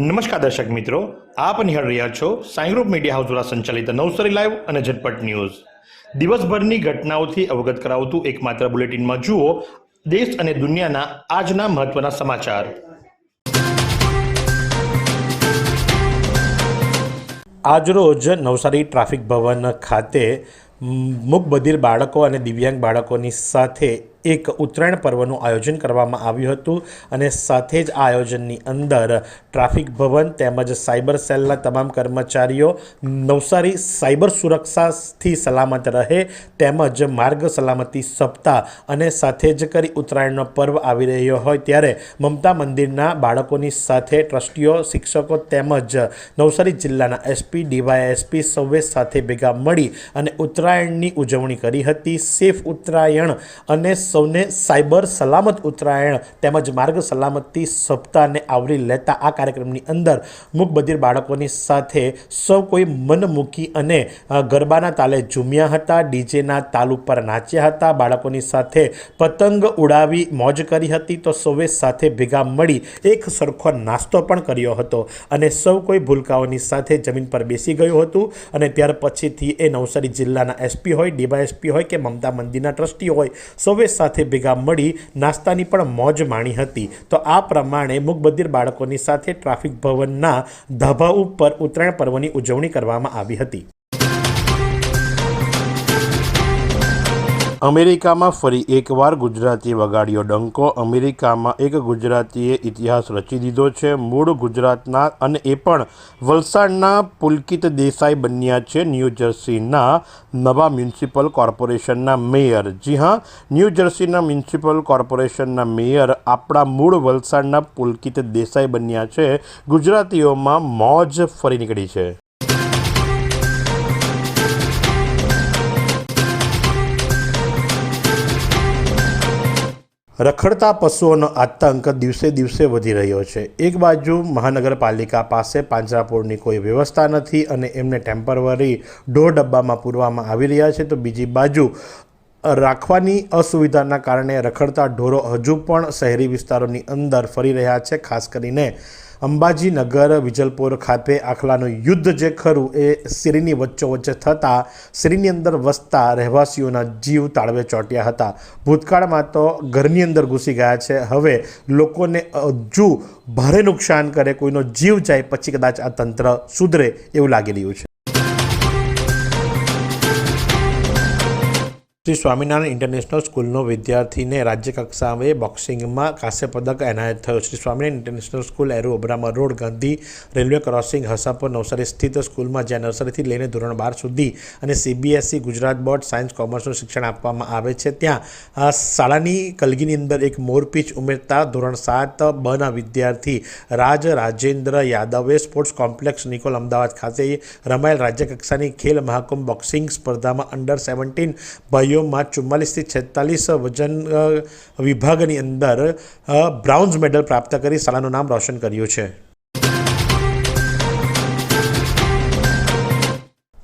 નમસ્કાર દર્શક મિત્રો, આપ નિહાળ રહ્યા છો સાઈ ગ્રુપ મીડિયા હાઉસ દ્વારા સંચાલિત નવસારી લાઈવ અને ઝટપટ ન્યૂઝ. દિવસભરની ઘટનાઓથી અવગત કરાવતું એકમાત્ર બુલેટિનમાં જુઓ, દેશ અને દુનિયાના આજના મહત્વના સમાચાર. આજરોજ નવસારી ટ્રાફિક ભવન ખાતે મૂકબધિર બાળકો અને દિવ્યાંગ બાળકોની સાથે એક ઉત્તરાયણ પર્વનું આયોજન કરવામાં આવ્યું હતું અને સાથે જ આ આયોજનની અંદર ટ્રાફિક ભવન તેમજ સાયબર સેલના તમામ કર્મચારીઓ, નવસારી સાયબર સુરક્ષાથી સલામત રહે તેમજ માર્ગ સલામતી સપ્તાહ અને સાથે જ કરી ઉત્તરાયણનો પર્વ આવી રહ્યો હોય ત્યારે મમતા મંદિરના બાળકોની સાથે ટ્રસ્ટીઓ, શિક્ષકો તેમજ નવસારી જિલ્લાના એસપી, ડીવાયએસપી સૌએ સાથે ભેગા મળી અને ઉત્તરાયણની ઉજવણી કરી હતી. સેફ ઉત્તરાયણ અને સૌને સાયબર સલામત ઉત્તરાયણ તેમજ માર્ગ સલામતી સપ્તાહને આવરી લેતા આ કાર્યક્રમની અંદર મૂકબધિર બાળકોની સાથે સૌ કોઈ મન મૂકી અને ગરબાના તાલે ઝૂમ્યા હતા, ડીજેના તાલ ઉપર નાચ્યા હતા, બાળકોની સાથે પતંગ ઉડાવી મોજ કરી હતી તો સૌએ સાથે ભેગા મળી એક સરખો નાસ્તો પણ કર્યો હતો અને સૌ કોઈ ભૂલકાઓની સાથે જમીન પર બેસી ગયું હતું અને ત્યાર પછીથી એ નવસારી જિલ્લાના એસપી હોય, ડીવાયએસપી હોય કે મમતા મંદિરના ટ્રસ્ટી હોય સૌએ સાથે ભેગા મળી નાસ્તાની પણ મોજ માણી હતી. તો આ પ્રમાણે મૂકબધિર બાળકોની સાથે ટ્રાફિક ભવનના ધાબા ઉપર ઉત્તરાયણ પર્વની ઉજવણી કરવામાં આવી હતી. અમેરિકામાં ફરી એકવાર ગુજરાતી વગાડ્યો ડંકો. અમેરિકામાં એક ગુજરાતીએ ઇતિહાસ રચી દીધો છે. મૂળ ગુજરાતના અને એ પણ વલસાડના પુલકિત દેસાઈ બન્યા છે ન્યૂ જર્સીના નવા મ્યુનિસિપલ કોર્પોરેશનના મેયર. જી હા, ન્યૂ જર્સીના મ્યુનિસિપલ કોર્પોરેશનના મેયર આપણા મૂળ વલસાડના પુલકિત દેસાઈ બન્યા છે. ગુજરાતીઓમાં મોજ ફરી નીકળી છે. રખડતા પશુઓનો આતંક દિવસે દિવસે વધી રહ્યો છે. એક બાજુ મહાનગરપાલિકા પાસે પાંજરાપોળની કોઈ વ્યવસ્થા નથી અને એમને ટેમ્પરરી ઢોર ડબ્બામાં પૂરવામાં આવી રહ્યા છે તો બીજી બાજુ રાખવાની અસુવિધાના કારણે રખડતા ઢોરો હજુ પણ શહેરી વિસ્તારોની અંદર ફરી રહ્યા છે. ખાસ કરીને અંબાજીનગર, વિજલપુર ખાતે આખલાનું યુદ્ધ જે ખરું એ સિરીની વચ્ચોવચ્ચે થતાં સિરીની અંદર વસતા રહેવાસીઓના જીવ તાળવે ચોંટ્યા હતા. ભૂતકાળમાં તો ઘરની અંદર ઘૂસી ગયા છે. હવે લોકોને હજુ ભારે નુકસાન કરે, કોઈનો જીવ જાય, પછી કદાચ આ તંત્ર સુધરે એવું લાગી રહ્યું છે. શ્રી સ્વામિનારાયણ ઇન્ટરનેશનલ સ્કૂલનો વિદ્યાર્થીને રાજ્ય કક્ષાએ બોક્સિંગમાં કાંસ્ય પદક એનાયત થયો. શ્રી સ્વામિનારાયણ ઇન્ટરનેશનલ સ્કૂલ એરો ઓબરામા road Gandhi railway crossing Hasapur Navsari સ્થિત સ્કૂલમાં જ્યાં નર્સરીથી લઈને ધોરણ બાર સુધી અને સીબીએસઈ ગુજરાત બોર્ડ સાયન્સ કોમર્સનું શિક્ષણ આપવામાં આવે છે. ત્યાં શાળાની કલગીની અંદર એક મોરપીચ ઉમેરતા ધોરણ સાત બના વિદ્યાર્થી રાજ રાજેન્દ્ર યાદવે સ્પોર્ટ્સ કોમ્પ્લેક્સ નિકોલ અમદાવાદ ખાતે રમાયેલ રાજ્યકક્ષાની ખેલ મહાકુંભ બોક્સિંગ સ્પર્ધામાં અંડર સેવન્ટીન ભાઈઓમાં ચુમ્માલીસથી છેતાલીસ વજન વિભાગની અંદર બ્રાઉન્ઝ મેડલ પ્રાપ્ત કરી શાળાનું નામ રોશન કર્યું છે.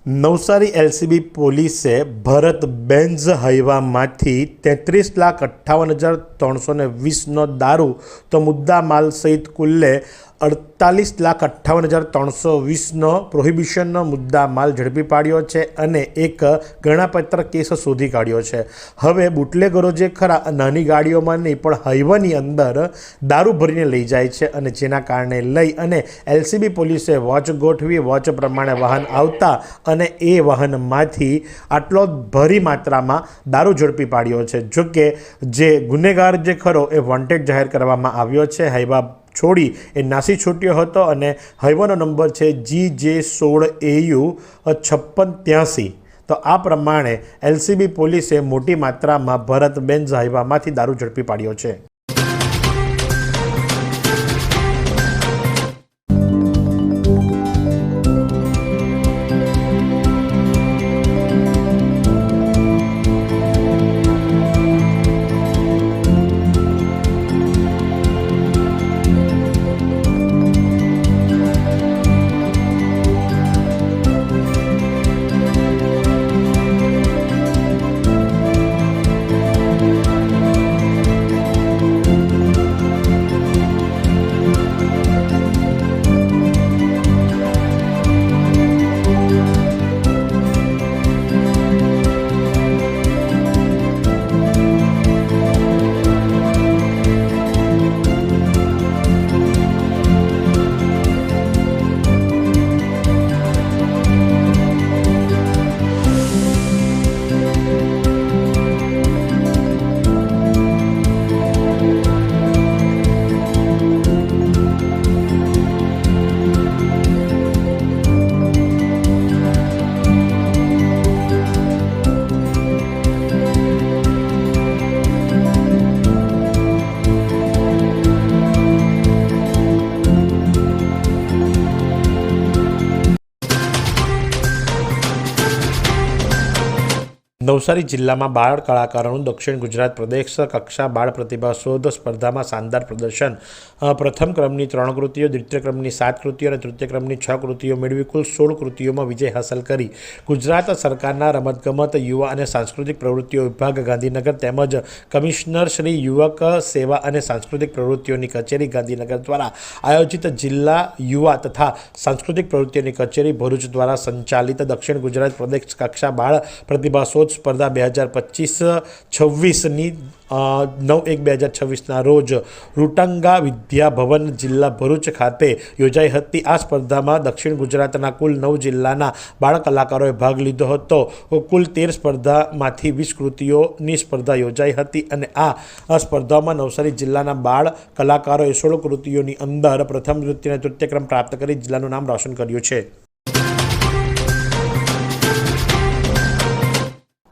નવસારી એલસીબી પોલીસે ભરત બેન્ઝ હૈવામાંથી તેત્રીસ લાખ અઠ્ઠાવન હજાર ત્રણસો ને વીસનો દારૂ, તો મુદ્દા માલ સહિત કુલ્લે અડતાલીસ લાખ અઠ્ઠાવન હજાર ત્રણસો વીસનો પ્રોહિબિશનનો મુદ્દા માલ ઝડપી પાડ્યો છે અને એક ગણાપત્ર કેસ શોધી કાઢ્યો છે. હવે બુટલેગરો જે ખરા નાની ગાડીઓમાં નહીં, પણ હાઈવાની અંદર દારૂ ભરીને લઈ જાય છે અને જેના કારણે લઈ અને એલસીબી પોલીસે વોચ ગોઠવી, વોચ પ્રમાણે વાહન આવતા અને એ વાહનમાંથી આટલો ભારી માત્રામાં દારૂ ઝડપી પાડ્યો છે. જોકે જે ગુનેગાર જે ખરો એ વોન્ટેડ જાહેર કરવામાં આવ્યો છે. હાઈવા છોડી. એ નાસી છૂટ્યો હતો અને હાઈવાનો નંબર છે જી જે સોળ એયુ છપ્પન ત્યાંસી. તો આ પ્રમાણે એલસીબી પોલીસે મોટી માત્રામાં ભરત બેન્ઝ હાઈવામાંથી દારૂ ઝડપી પાડ્યો છે. નવસારી જિલ્લામાં બાળ કલાકારોનું દક્ષિણ ગુજરાત પ્રદેશ કક્ષા બાળ પ્રતિભા શોધ સ્પર્ધામાં શાનદાર પ્રદર્શન. પ્રથમ ક્રમની ત્રણ કૃતિઓ, દ્વિતીય ક્રમની સાત કૃતિઓ અને તૃતીય ક્રમની છ કૃતિઓ મેળવી કુલ સોળ કૃતિઓમાં વિજય હાંસલ કરી. ગુજરાત સરકારના રમતગમત, યુવા અને સાંસ્કૃતિક પ્રવૃત્તિઓ વિભાગ, ગાંધીનગર તેમજ કમિશનર શ્રી યુવક સેવા અને સાંસ્કૃતિક પ્રવૃત્તિઓની કચેરી ગાંધીનગર દ્વારા આયોજિત જિલ્લા યુવા તથા સાંસ્કૃતિક પ્રવૃત્તિઓની કચેરી ભરૂચ દ્વારા સંચાલિત દક્ષિણ ગુજરાત પ્રદેશ કક્ષા બાળ પ્રતિભા શોધ સ્પર્ધા બે હજાર પચીસ, છવ્વીસની નવ એક બે હજાર છવ્વીસના રોજ રૂટંગા વિદ્યાભવન જિલ્લા ભરૂચ ખાતે યોજાઈ હતી. આ સ્પર્ધામાં દક્ષિણ ગુજરાતના કુલ નવ જિલ્લાના બાળ કલાકારોએ ભાગ લીધો હતો. કુલ તેર સ્પર્ધામાંથી વીસ કૃતિઓની સ્પર્ધા યોજાઈ હતી અને આ સ્પર્ધામાં નવસારી જિલ્લાના બાળ કલાકારોએ સોળ કૃતિઓની અંદર પ્રથમ નૃત્યને તૃતીય ક્રમ પ્રાપ્ત કરી જિલ્લાનું નામ રોશન કર્યું છે.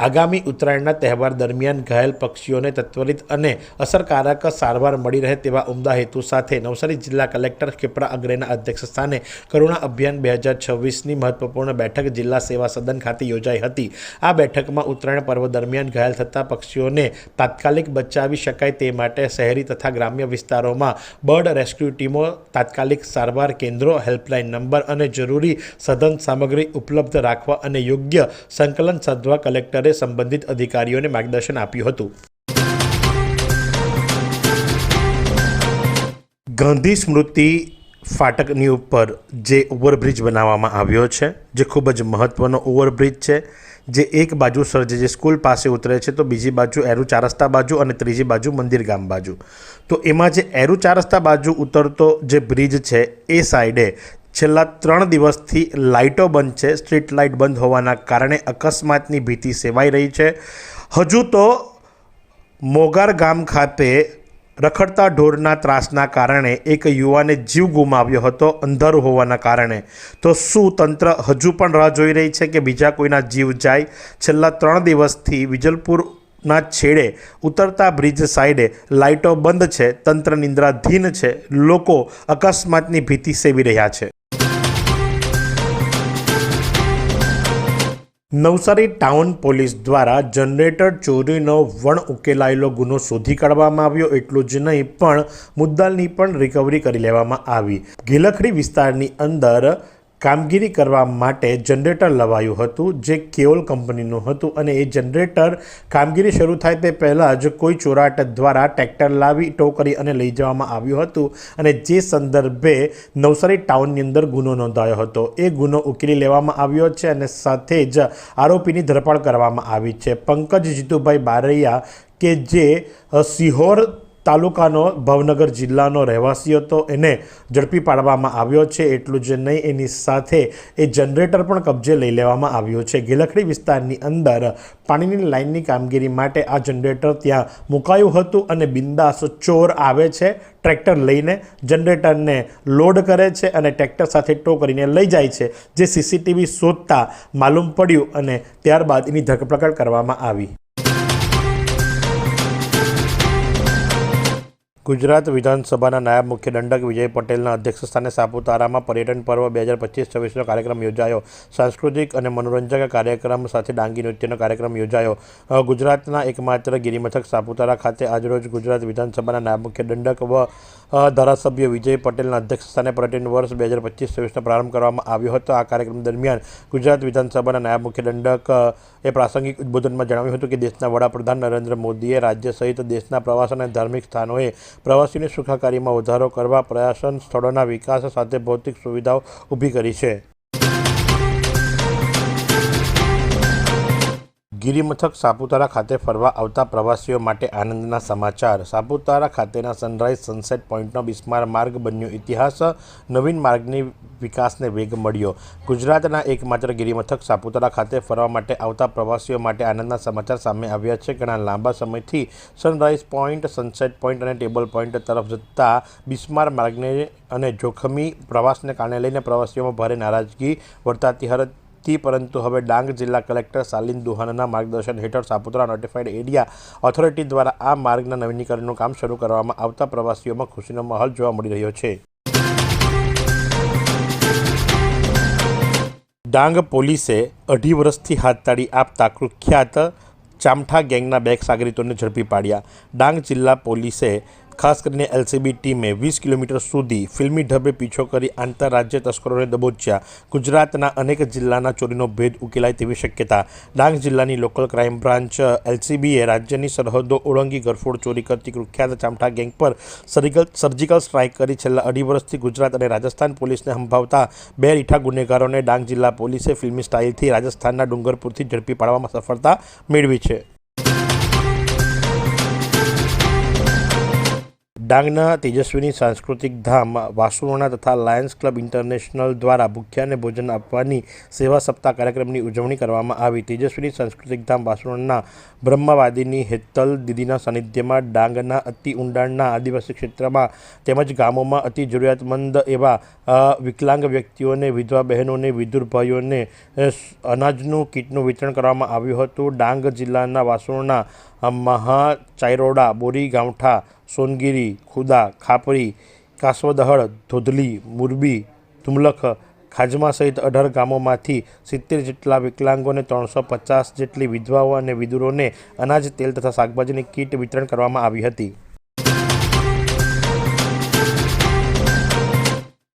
આગામી ઉત્તરાયણના તહેવાર દરમિયાન ઘાયલ પક્ષીઓને તત્વરિત અને અસરકારક સારવાર મળી રહે તેવા ઉમદા હેતુ સાથે નવસારી જિલ્લા કલેક્ટર ખેપરા અગ્રેના અધ્યક્ષ સ્થાને કરુણા અભિયાન બે હજાર છવ્વીસની મહત્વપૂર્ણ બેઠક જિલ્લા સેવા સદન ખાતે યોજાઈ હતી. આ બેઠકમાં ઉત્તરાયણ પર્વ દરમિયાન ઘાયલ થતા પક્ષીઓને તાત્કાલિક બચાવી શકાય તે માટે શહેરી તથા ગ્રામ્ય વિસ્તારોમાં બર્ડ રેસ્ક્યુ ટીમો, તાત્કાલિક સારવાર કેન્દ્રો, હેલ્પલાઇન નંબર અને જરૂરી સઘન સામગ્રી ઉપલબ્ધ રાખવા અને યોગ્ય સંકલન સાધવા કલેક્ટરે સંબંધિત અધિકારીઓને માર્ગદર્શન આપ્યું હતું. ગાંધી સ્મૃતિ ફાટકની ઉપર જે ઓવરબ્રિજ બનાવવામાં આવ્યો છે, જે ખૂબ જ મહત્ત્વનો ઓવરબ્રિજ છે, જે એક બાજુ સર્જે જે સ્કૂલ પાસે ઉતરે છે, તો બીજી બાજુ એરુ ચાર રસ્તા બાજુ અને ત્રીજી બાજુ મંદિર ગામ બાજુ. તો એમાં જે એરુ ચાર રસ્તા બાજુ ઉતરતો જે બ્રિજ છે, એ સાઈડે છેલ્લા ત્રણ દિવસથી લાઇટો બંધ છે. સ્ટ્રીટ લાઇટ બંધ હોવાના કારણે અકસ્માતની ભીતિ સેવાઈ રહી છે. હજુ તો મોગાર ગામ ખાતે રખડતા ઢોરના ત્રાસના કારણે એક યુવાને જીવ ગુમાવ્યો હતો અંધારું હોવાના કારણે. તો શું તંત્ર હજુ પણ રાહ જોઈ રહી છે કે બીજા કોઈના જીવ જાય? છેલ્લા ત્રણ દિવસથી વિજલપુરના છેડે ઉતરતા બ્રિજ સાઈડે લાઇટો બંધ છે. તંત્ર નિંદ્રાધીન છે. લોકો અકસ્માતની ભીતિ સેવી રહ્યા છે. નવસારી ટાઉન પોલીસ દ્વારા જનરેટર ચોરીનો વણ ઉકેલાયેલો ગુનો શોધી કાઢવામાં આવ્યો એટલું જ નહીં, પણ મુદ્દાની પણ રિકવરી કરી લેવામાં આવી. ગિલખડી વિસ્તારની અંદર કામગીરી કરવા માટે જનરેટર લવાયું હતું, જે કેઓલ કંપનીનું હતું અને એ જનરેટર કામગીરી શરૂ થાય તે પહેલાં જ કોઈ ચોરાટ દ્વારા ટ્રેક્ટર લાવી ટો કરી અને લઈ જવામાં આવ્યું હતું અને જે સંદર્ભે નવસારી ટાઉનની અંદર ગુનો નોંધાયો હતો. એ ગુનો ઉકેલી લેવામાં આવ્યો છે અને સાથે જ આરોપીની ધરપકડ કરવામાં આવી છે. પંકજ જીતુભાઈ બારૈયા કે જે સિહોર તાલુકાનો ભાવનગર જિલ્લાનો રહેવાસી હતો. એને ઝડપી પાડવામાં આવ્યો છે. એટલું જ નહીં, એની સાથે એ જનરેટર પણ કબજે લઈ લેવામાં આવ્યું છે. ગેલખડી વિસ્તારની અંદર પાણીની લાઇનની કામગીરી માટે આ જનરેટર ત્યાં મુકાયું હતું અને બિંદાસ ચોર આવે છે, ટ્રેક્ટર લઈને જનરેટરને લોડ કરે છે અને ટ્રેક્ટર સાથે ટો કરીને લઈ જાય છે, જે સીસીટીવી શોધતા માલુમ પડ્યું અને ત્યારબાદ એની ધરપકડ કરવામાં આવી. ગુજરાત વિધાનસભાના નાયબ મુખ્ય દંડક વિજય પટેલના અધ્યક્ષસ્થાને સાપુતારામાં પર્યટન પર્વ બે હજાર પચીસ છવ્વીસનો કાર્યક્રમ યોજાયો. સાંસ્કૃતિક અને મનોરંજક કાર્યક્રમ સાથે ડાંગી નૃત્યનો કાર્યક્રમ યોજાયો. ગુજરાતના એકમાત્ર ગિરિમથક સાપુતારા ખાતે આજરોજ ગુજરાત વિધાનસભાના નાયબ મુખ્ય દંડક વ ધારાસભ્ય વિજય પટેલના અધ્યક્ષસ્થાને પર્યટન વર્ષ બે હજાર પચીસ છવ્વીસનો પ્રારંભ કરવામાં આવ્યો હતો. આ કાર્યક્રમ દરમિયાન ગુજરાત વિધાનસભાના નાયબ મુખ્ય દંડક એ પ્રાસંગિક ઉદ્બોધનમાં જણાવ્યું હતું કે દેશના વડાપ્રધાન નરેન્દ્ર મોદીએ રાજ્ય સહિત દેશના પ્રવાસ અને ધાર્મિક સ્થાનોએ પ્રવાસીની સુખાકારીમાં વધારો કરવા પ્રવાસન સ્થળોના વિકાસ સાથે ભૌતિક સુવિધાઓ ઊભી કરી છે. ગિરિમથક સાપુતારા ખાતે ફરવા આવતા પ્રવાસીઓ માટે આનંદના સમાચાર. સાપુતારા ખાતેના સનરાઈઝ સનસેટ પોઈન્ટનો બિસ્માર માર્ગ બન્યો. ઇતિહાસ નવીન માર્ગની વિકાસને વેગ મળ્યો. ગુજરાતના એકમાત્ર ગિરિમથક સાપુતારા ખાતે ફરવા માટે આવતા પ્રવાસીઓ માટે આનંદના સમાચાર સામે આવ્યા છે. ઘણા લાંબા સમયથી સનરાઈઝ પોઈન્ટ સનસેટ પોઈન્ટ અને ટેબલ પોઈન્ટ તરફ જતા બિસ્માર માર્ગને અને જોખમી પ્રવાસને કારણે લઈને પ્રવાસીઓમાં ભારે નારાજગી વર્તાતી હતી હતી, પરંતુ હવે ડાંગ જિલ્લા કલેક્ટર શાલિન દુહાનના માર્ગદર્શન હેઠળ સાપુતારા નોટિફાઈડ એરિયા ઓથોરિટી દ્વારા આ માર્ગના નવીનીકરણનું કામ શરૂ કરવામાં આવતા પ્રવાસીઓમાં ખુશીનો માહોલ જોવા મળી રહ્યો છે. ડાંગ પોલીસે અઢી વર્ષથી હાથતાળી આપતા કુખ્યાત ચામઠા ગેંગના બે સાગરીતોને ઝડપી પાડ્યા. ડાંગ જિલ્લા પોલીસે ખાસ કરીને એલસીબી ટીમે વીસ કિલોમીટર સુધી ફિલ્મી ઢબે પીછો કરી આંતરરાજ્ય તસ્કરોને દબોચ્યા. ગુજરાતના અનેક જિલ્લાના ચોરીનો ભેદ ઉકેલાય તેવી શક્યતા. ડાંગ જિલ્લાની લોકલ ક્રાઇમ બ્રાન્ચ એલસીબીએ રાજ્યની સરહદો ઓળંગી ગરફોડ ચોરી કરતી કુખ્યાત ચામઠા ગેંગ પર સર્જિકલ સર્જિકલ સ્ટ્રાઇક કરી છેલ્લા અઢી વર્ષથી ગુજરાત અને રાજસ્થાન પોલીસને હંભાવતા બે રીઠા ગુનેગારોને ડાંગ જિલ્લા પોલીસે ફિલ્મી સ્ટાઇલથી રાજસ્થાનના ડુંગરપુરથી ઝડપી પાડવામાં સફળતા મેળવી છે. ડાંગના તેજસ્વીની સાંસ્કૃતિક ધામ વાસુરણા તથા લાયન્સ ક્લબ ઇન્ટરનેશનલ દ્વારા ભૂખ્યાને ભોજન આપવાની સેવા સપ્તાહ કાર્યક્રમની ઉજવણી કરવામાં આવી. તેજસ્વીની સાંસ્કૃતિક ધામ વાસુરણના બ્રહ્મવાદીની હેતલ દીદીના સાનિધ્યમાં ડાંગના અતિ ઊંડાણના આદિવાસી ક્ષેત્રમાં તેમજ ગામોમાં અતિ જરૂરિયાતમંદ એવા વિકલાંગ વ્યક્તિઓને, વિધવા બહેનોને, વિધુર ભાઈઓને અનાજનું કીટનું વિતરણ કરવામાં આવ્યું હતું. ડાંગ જિલ્લાના વાસુરણા મહા ચાયરોડા, બોરી, ગામઠા, સોનગીરી, ખુદા, ખાપરી, કાસવદહળ, ધોધલી, મુરબી, ધુમલખ, ખાજમા સહિત અઢાર ગામોમાંથી સિત્તેર જેટલા વિકલાંગોને ત્રણસો પચાસ જેટલી વિધવાઓ અને વિદુરોને અનાજ, તેલ તથા શાકભાજીની કીટ વિતરણ કરવામાં આવી હતી.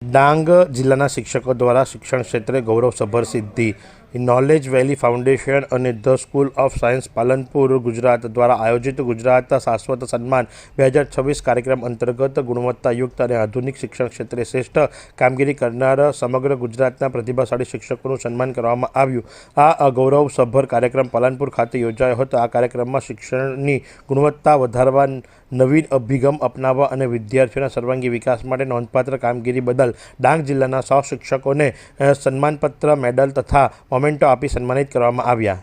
ડાંગ જિલ્લાના શિક્ષકો દ્વારા શિક્ષણ ક્ષેત્રે ગૌરવસભર સિદ્ધિ નોલેજ વેલી ફાઉન્ડેશન અને the school of science Palanpur Gujarat દ્વારા આયોજિત ગુજરાત શાશ્વત સન્માન બે હજાર છવ્વીસ કાર્યક્રમ અંતર્ગત ગુણવત્તાયુક્ત અને આધુનિક શિક્ષણ ક્ષેત્રે શ્રેષ્ઠ કામગીરી કરનાર સમગ્ર ગુજરાતના પ્રતિભાશાળી શિક્ષકોનું સન્માન કરવામાં આવ્યું. આ ગૌરવસભર કાર્યક્રમ પાલનપુર ખાતે યોજાયો હતો. આ કાર્યક્રમમાં શિક્ષણની ગુણવત્તા વધારવા, નવીન અભિગમ અપનાવવા અને વિદ્યાર્થીઓના સર્વાંગી વિકાસ માટે નોંધપાત્ર કામગીરી બદલ ડાંગ જિલ્લાના સો શિક્ષકોને સન્માનપત્ર, મેડલ તથા મોમેન્ટો આપી સન્માનિત કરવામાં આવ્યા.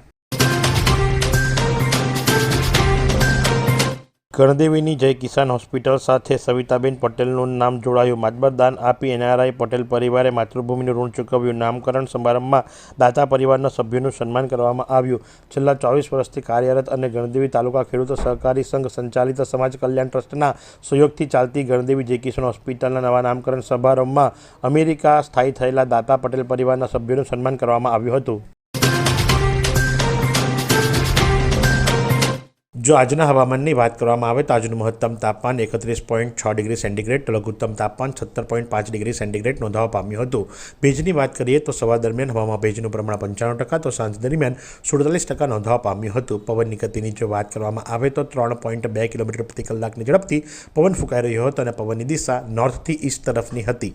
ગણદેવીની જય કિસાન હોસ્પિટલ સાથે સવિતાબેન પટેલનું નામ જોડાયું. માતબર દાન આપી એનઆરઆઈ પટેલ પરિવારે માતૃભૂમિનું ઋણ ચૂકવ્યું. નામકરણ સમારંભમાં દાતા પરિવારના સભ્યોનું સન્માન કરવામાં આવ્યું. છેલ્લા ચોવીસ વર્ષથી કાર્યરત અને ગણદેવી તાલુકા ખેડૂત સહકારી સંઘ સંચાલિત સમાજ કલ્યાણ ટ્રસ્ટના સહયોગથી ચાલતી ગણદેવી જય કિસાન હોસ્પિટલના નવા નામકરણ સમારંભમાં અમેરિકા સ્થાયી થયેલા દાતા પટેલ પરિવારના સભ્યોનું સન્માન કરવામાં આવ્યું હતું. જો આજના હવામાનની વાત કરવામાં આવે તો આજનું મહત્તમ તાપમાન એકત્રીસ પોઈન્ટ છ ડિગ્રી સેન્ટીગ્રેડ તો લઘુત્તમ તાપમાન સત્તર પોઈન્ટ પાંચ ડિગ્રી સેન્ટીગ્રેડ નોંધાવા પામ્યું હતું. ભેજની વાત કરીએ તો સવાર દરમિયાન હવામાં ભેજનું પ્રમાણ પંચાણું ટકા તો સાંજ દરમિયાન સુડતાલીસ ટકા નોંધાવા પામ્યું હતું. પવનની ગતિની જો વાત કરવામાં આવે તો ત્રણ પોઈન્ટ બે કિલોમીટર પ્રતિ કલાકની ઝડપથી પવન ફૂંકાઈ રહ્યો હતો અને પવનની દિશા નોર્થથી ઈસ્ટ તરફની હતી.